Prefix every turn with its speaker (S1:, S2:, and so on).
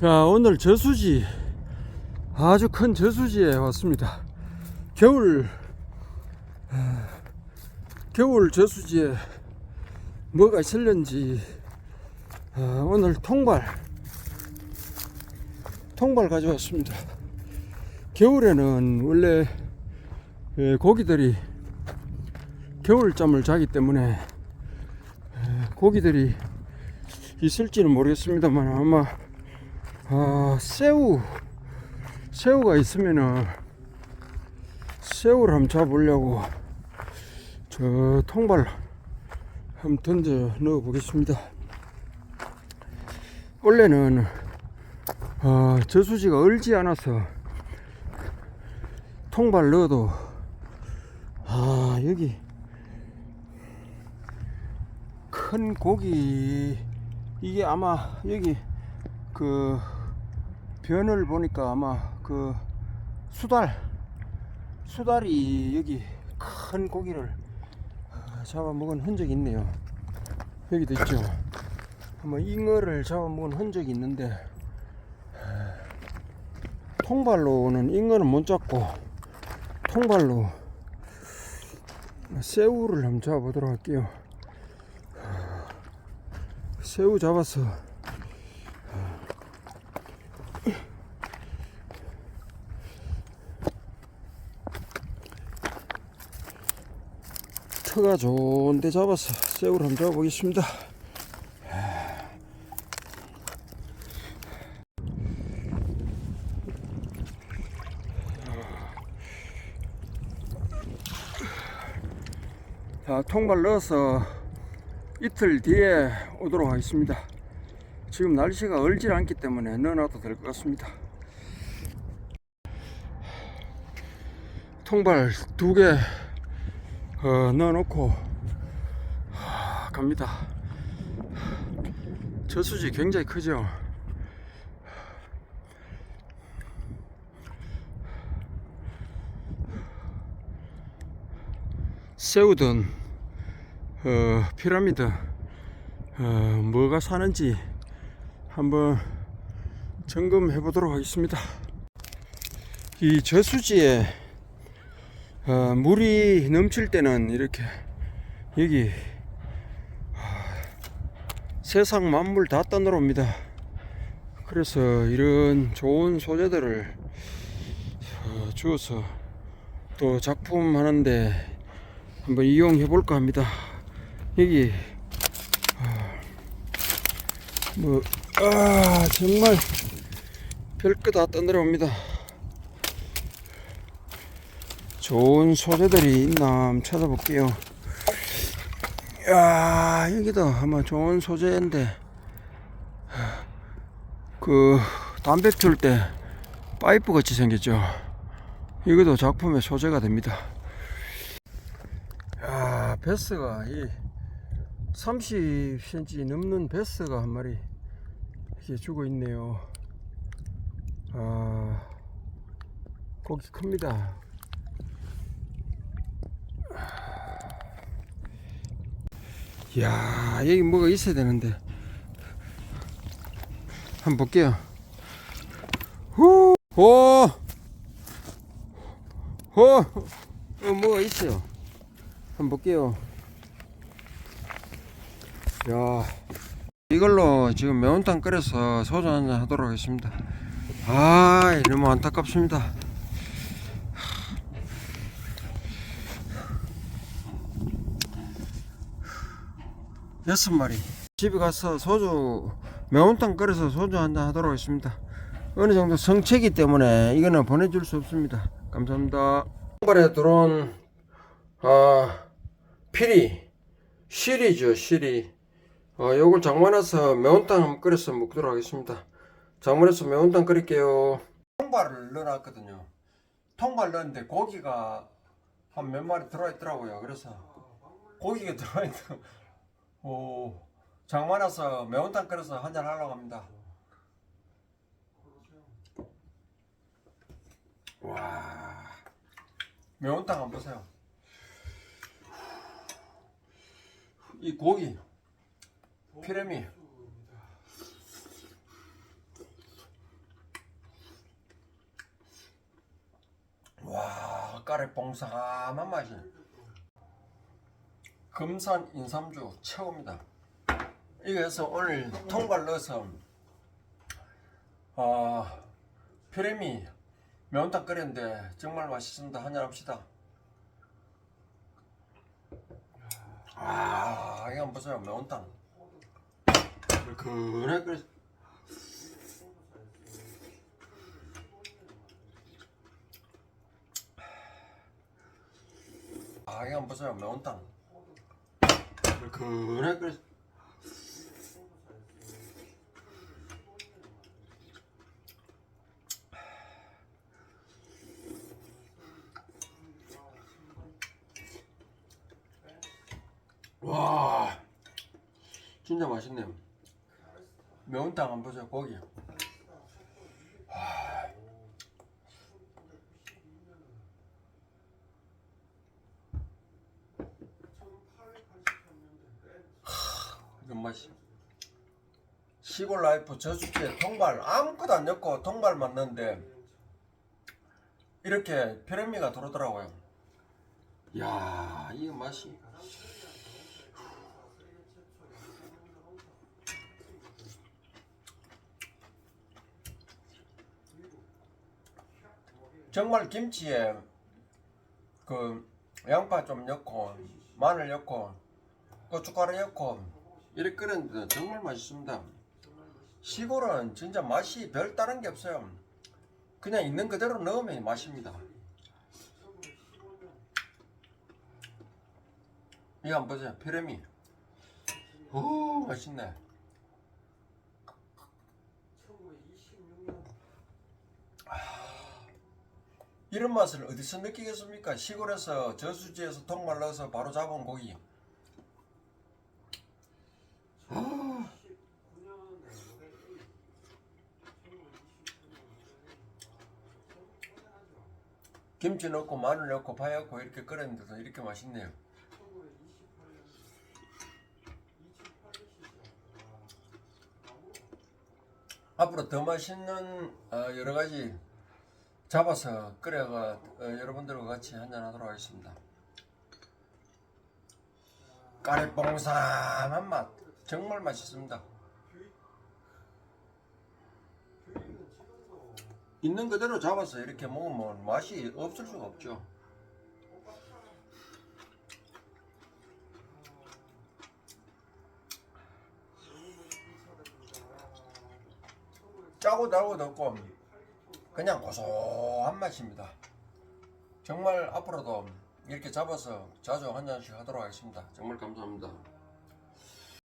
S1: 자 오늘 저수지 아주 큰 저수지에 왔습니다. 겨울 아, 겨울 저수지에 뭐가 있을런지 아, 오늘 통발 통발 가져왔습니다. 겨울에는 원래 예, 고기들이 겨울잠을 자기 때문에 예, 고기들이 있을지는 모르겠습니다만 아마 아, 새우 새우가 있으면은 새우를 한번 잡으려고 저 통발 한번 던져 넣어 보겠습니다. 원래는 어, 저수지가 얼지 않아서 통발 넣어도 아 여기 큰 고기 이게 아마 여기 그 변을 보니까 아마 그 수달 수달이 여기 큰 고기를 아, 잡아먹은 흔적이 있네요. 여기도 있죠. 아마 잉어를 잡아먹은 흔적이 있는데 아, 통발로는 잉어는 못 잡고 통발로 새우를 한번 잡아보도록 할게요. 새우 잡았어 터가 좋은데 잡았어 새우를 한번 잡아보겠습니다. 자 통발 넣어서 이틀 뒤에 오도록 하겠습니다. 지금 날씨가 얼질 않기 때문에 넣어놔도 될 것 같습니다. 통발 두 개 어, 넣어놓고 하, 갑니다. 저수지 굉장히 크죠. 새우든 어, 피라미드 어, 뭐가 사는지 한번 점검해 보도록 하겠습니다. 이 저수지에 어, 물이 넘칠 때는 이렇게 여기 하, 세상 만물 다 떠들어옵니다. 그래서 이런 좋은 소재들을 어, 주어서 또 작품 하는데 한번 이용해 볼까 합니다. 여기 아, 뭐 아, 정말 별거 다 떠들어옵니다. 좋은 소재들이 있나 찾아볼게요. 야 여기도 아마 좋은 소재인데 그 담배 피울 때 파이프 같이 생겼죠. 이것도 작품의 소재가 됩니다. 야 베스가 이 30cm 넘는 베스가 한 마리 이렇게 죽어 있네요. 아 고기 큽니다. 야 여기 뭐가 있어야 되는데 한번 볼게요 후! 오! 오! 어, 뭐가 있어요 한번 볼게요 야 이걸로 지금 매운탕 끓여서 소주 한잔 하도록 하겠습니다 아 너무 안타깝습니다 여섯 마리. 집에 가서 소주 매운탕 끓여서 소주 한잔 하도록 하겠습니다. 어느 정도 성체기 때문에 이거는 보내줄 수 없습니다. 감사합니다. 발에 들어온 아 피리 시리죠 시리. 어, 요걸 장만해서 매운탕 한번 끓여서 먹도록 하겠습니다. 장만해서 매운탕 끓일게요. 통발을 넣어놨거든요. 통발 넣었는데 고기가 한 몇 마리 들어있더라고요. 그래서 고기가 들어있는 오, 장만해서 매운탕 끓여서 한잔 하려고 합니다. 와, 매운탕 안 보세요. 이 고기, 피레미. 와, 까레 봉사한 맛이. 금산 인삼주 최고입니다. 이거에서 오늘 통발 넣어서 아 피레미 매운탕 끓였는데 정말 맛있습니다. 한잔 합시다. 아 이거 한번 보세요. 매운탕. 그래 그래. 아 이거 한번 보세요. 매운탕 그래 그래. 와 진짜 맛있네요 매운탕 한번 보세요 고기 이런 맛이 시골 라이프 저수지에 통발 아무것도 안 넣고 통발만 넣는데 이렇게 피레미가 들어오더라고요. 이야 이 맛이. 정말 김치에 그 양파 좀 넣고 마늘 넣고 고춧가루 넣고 이렇게 끓였는데 정말 맛있습니다. 시골은 진짜 맛이 별 다른 게 없어요. 그냥 있는 그대로 넣으면 맛입니다. 이거 한번 보세요. 피레미. 오 맛있네. 이런 맛을 어디서 느끼겠습니까? 시골에서 저수지에서 통말 넣어서 바로 잡은 고기. 김치 넣고 마늘 넣고 파 넣고 이렇게 끓였는데도 이렇게 맛있네요. 앞으로 더 맛있는 어, 여러 가지 잡아서 끓여가 어, 여러분들과 같이 한잔 하도록 하겠습니다. 까리뽕삼한 맛 정말 맛있습니다. 있는 그대로 잡아서 이렇게 먹으면 맛이 없을 수가 없죠. 짜고 달고도 없고 그냥 고소한 맛입니다. 정말 앞으로도 이렇게 잡아서 자주 한 잔씩 하도록 하겠습니다. 정말 감사합니다.